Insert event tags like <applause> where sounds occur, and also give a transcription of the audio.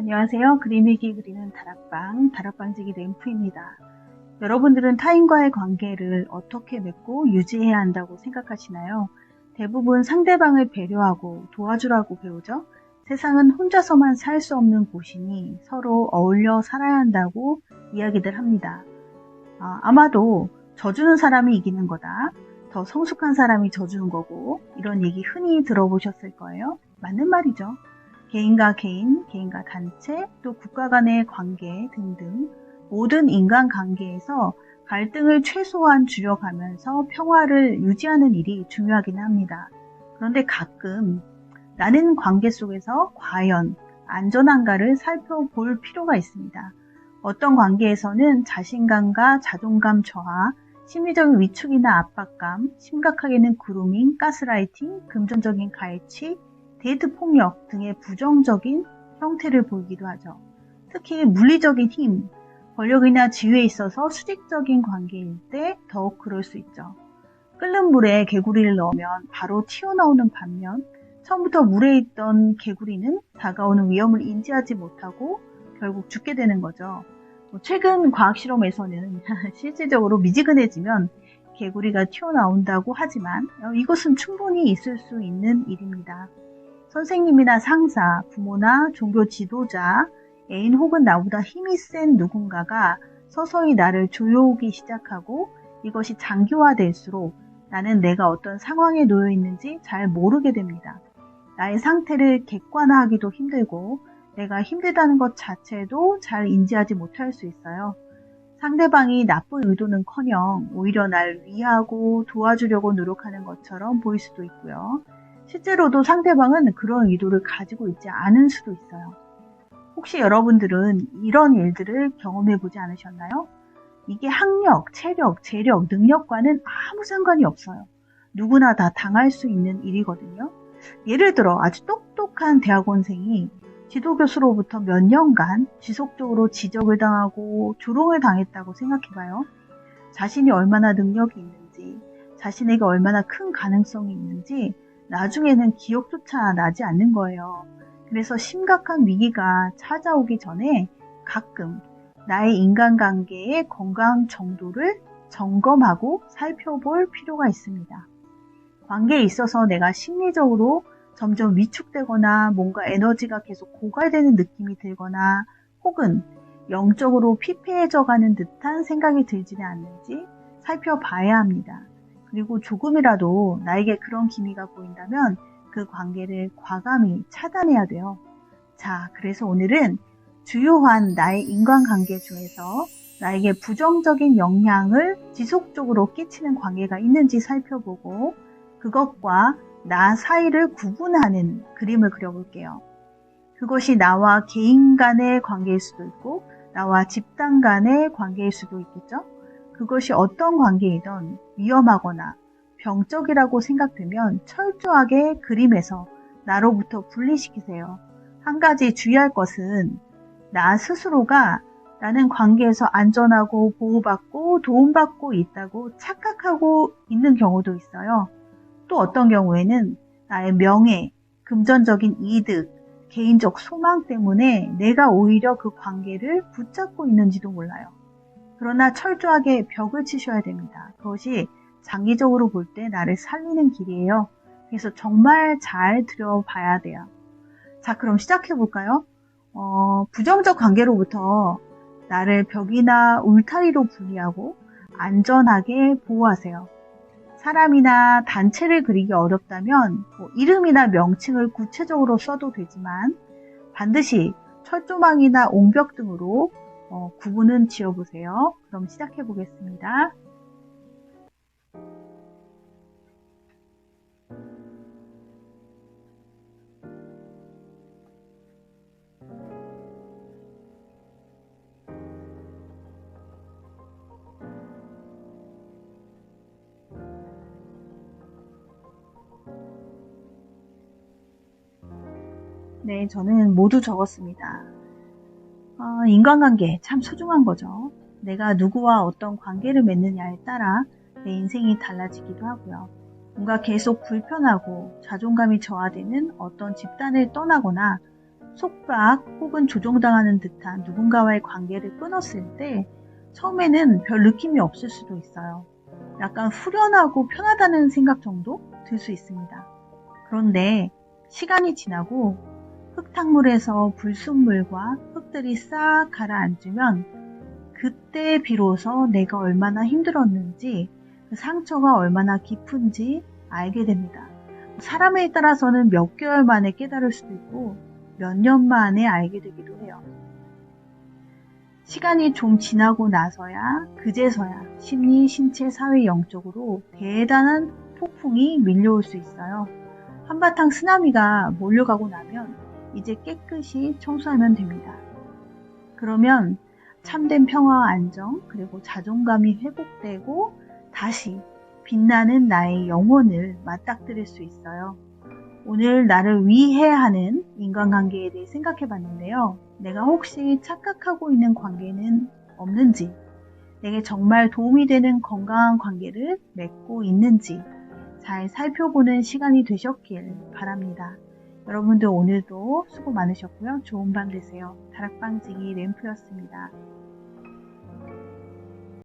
안녕하세요. 그림일기 그리는 다락방, 다락방지기 램프입니다. 여러분들은 타인과의 관계를 어떻게 맺고 유지해야 한다고 생각하시나요? 대부분 상대방을 배려하고 도와주라고 배우죠? 세상은 혼자서만 살 수 없는 곳이니 서로 어울려 살아야 한다고 이야기들 합니다. 아, 마도 져주는 사람이 이기는 거다. 더 성숙한 사람이 져주는 거고 이런 얘기 흔히 들어보셨을 거예요. 맞는 말이죠. 개인과 개인, 개인과 단체, 또 국가 간의 관계 등등 모든 인간 관계에서 갈등을 최소한 줄여가면서 평화를 유지하는 일이 중요하긴 합니다. 그런데 가끔 나는 관계 속에서 과연 안전한가를 살펴볼 필요가 있습니다. 어떤 관계에서는 자신감과 자존감 저하, 심리적인 위축이나 압박감, 심각하게는 그루밍, 가스라이팅, 금전적인 가해치, 데이트 폭력 등의 부정적인 형태를 보이기도 하죠. 특히 물리적인 힘, 권력이나 지위에 있어서 수직적인 관계일 때 더욱 그럴 수 있죠. 끓는 물에 개구리를 넣으면 바로 튀어나오는 반면 처음부터 물에 있던 개구리는 다가오는 위험을 인지하지 못하고 결국 죽게 되는 거죠. 뭐 최근 과학 실험에서는 <laughs> 실질적으로 미지근해지면 개구리가 튀어나온다고 하지만 이것은 충분히 있을 수 있는 일입니다. 선생님이나 상사, 부모나 종교 지도자, 애인 혹은 나보다 힘이 센 누군가가 서서히 나를 조여오기 시작하고 이것이 장기화될수록 나는 내가 어떤 상황에 놓여 있는지 잘 모르게 됩니다. 나의 상태를 객관화하기도 힘들고 내가 힘들다는 것 자체도 잘 인지하지 못할 수 있어요. 상대방이 나쁜 의도는 커녕 오히려 날 위하고 도와주려고 노력하는 것처럼 보일 수도 있고요. 실제로도 상대방은 그런 의도를 가지고 있지 않은 수도 있어요. 혹시 여러분들은 이런 일들을 경험해 보지 않으셨나요? 이게 학력, 체력, 재력, 능력과는 아무 상관이 없어요. 누구나 다 당할 수 있는 일이거든요. 예를 들어 아주 똑똑한 대학원생이 지도교수로부터 몇 년간 지속적으로 지적을 당하고 조롱을 당했다고 생각해봐요. 자신이 얼마나 능력이 있는지, 자신에게 얼마나 큰 가능성이 있는지 나중에는 기억조차 나지 않는 거예요. 그래서 심각한 위기가 찾아오기 전에 가끔 나의 인간관계의 건강 정도를 점검하고 살펴볼 필요가 있습니다. 관계에 있어서 내가 심리적으로 점점 위축되거나 뭔가 에너지가 계속 고갈되는 느낌이 들거나 혹은 영적으로 피폐해져 가는 듯한 생각이 들지는 않는지 살펴봐야 합니다. 그리고 조금이라도 나에게 그런 기미가 보인다면 그 관계를 과감히 차단해야 돼요. 자, 그래서 오늘은 주요한 나의 인간관계 중에서 나에게 부정적인 영향을 지속적으로 끼치는 관계가 있는지 살펴보고 그것과 나 사이를 구분하는 그림을 그려볼게요. 그것이 나와 개인 간의 관계일 수도 있고 나와 집단 간의 관계일 수도 있겠죠. 그것이 어떤 관계이든 위험하거나 병적이라고 생각되면 철저하게 그림에서 나로부터 분리시키세요. 한 가지 주의할 것은 나 스스로가 나는 관계에서 안전하고 보호받고 도움받고 있다고 착각하고 있는 경우도 있어요. 또 어떤 경우에는 나의 명예, 금전적인 이득, 개인적 소망 때문에 내가 오히려 그 관계를 붙잡고 있는지도 몰라요. 그러나 철저하게 벽을 치셔야 됩니다. 그것이 장기적으로 볼 때 나를 살리는 길이에요. 그래서 정말 잘 들여봐야 돼요. 자, 그럼 시작해 볼까요? 어, 부정적 관계로부터 나를 벽이나 울타리로 분리하고 안전하게 보호하세요. 사람이나 단체를 그리기 어렵다면 뭐 이름이나 명칭을 구체적으로 써도 되지만 반드시 철조망이나 옹벽 등으로 어, 구분은 지어보세요. 그럼 시작해 보겠습니다. 네, 저는 모두 적었습니다. 어, 인간관계 참 소중한 거죠. 내가 누구와 어떤 관계를 맺느냐에 따라 내 인생이 달라지기도 하고요. 뭔가 계속 불편하고 자존감이 저하되는 어떤 집단을 떠나거나 속박 혹은 조종당하는 듯한 누군가와의 관계를 끊었을 때 처음에는 별 느낌이 없을 수도 있어요. 약간 후련하고 편하다는 생각 정도 들 수 있습니다. 그런데 시간이 지나고 흙탕물에서 불순물과 흙들이 싹 가라앉으면 그때 비로소 내가 얼마나 힘들었는지 그 상처가 얼마나 깊은지 알게 됩니다. 사람에 따라서는 몇 개월 만에 깨달을 수도 있고 몇 년 만에 알게 되기도 해요. 시간이 좀 지나고 나서야 그제서야 심리, 신체, 사회, 영적으로 대단한 폭풍이 밀려올 수 있어요. 한바탕 쓰나미가 몰려가고 나면 이제 깨끗이 청소하면 됩니다. 그러면 참된 평화와 안정, 그리고 자존감이 회복되고 다시 빛나는 나의 영혼을 맞닥뜨릴 수 있어요. 오늘 나를 위해 하는 인간관계에 대해 생각해 봤는데요. 내가 혹시 착각하고 있는 관계는 없는지, 내게 정말 도움이 되는 건강한 관계를 맺고 있는지 잘 살펴보는 시간이 되셨길 바랍니다. 여러분들 오늘도 수고 많으셨고요. 좋은 밤 되세요. 다락방지기 램프였습니다.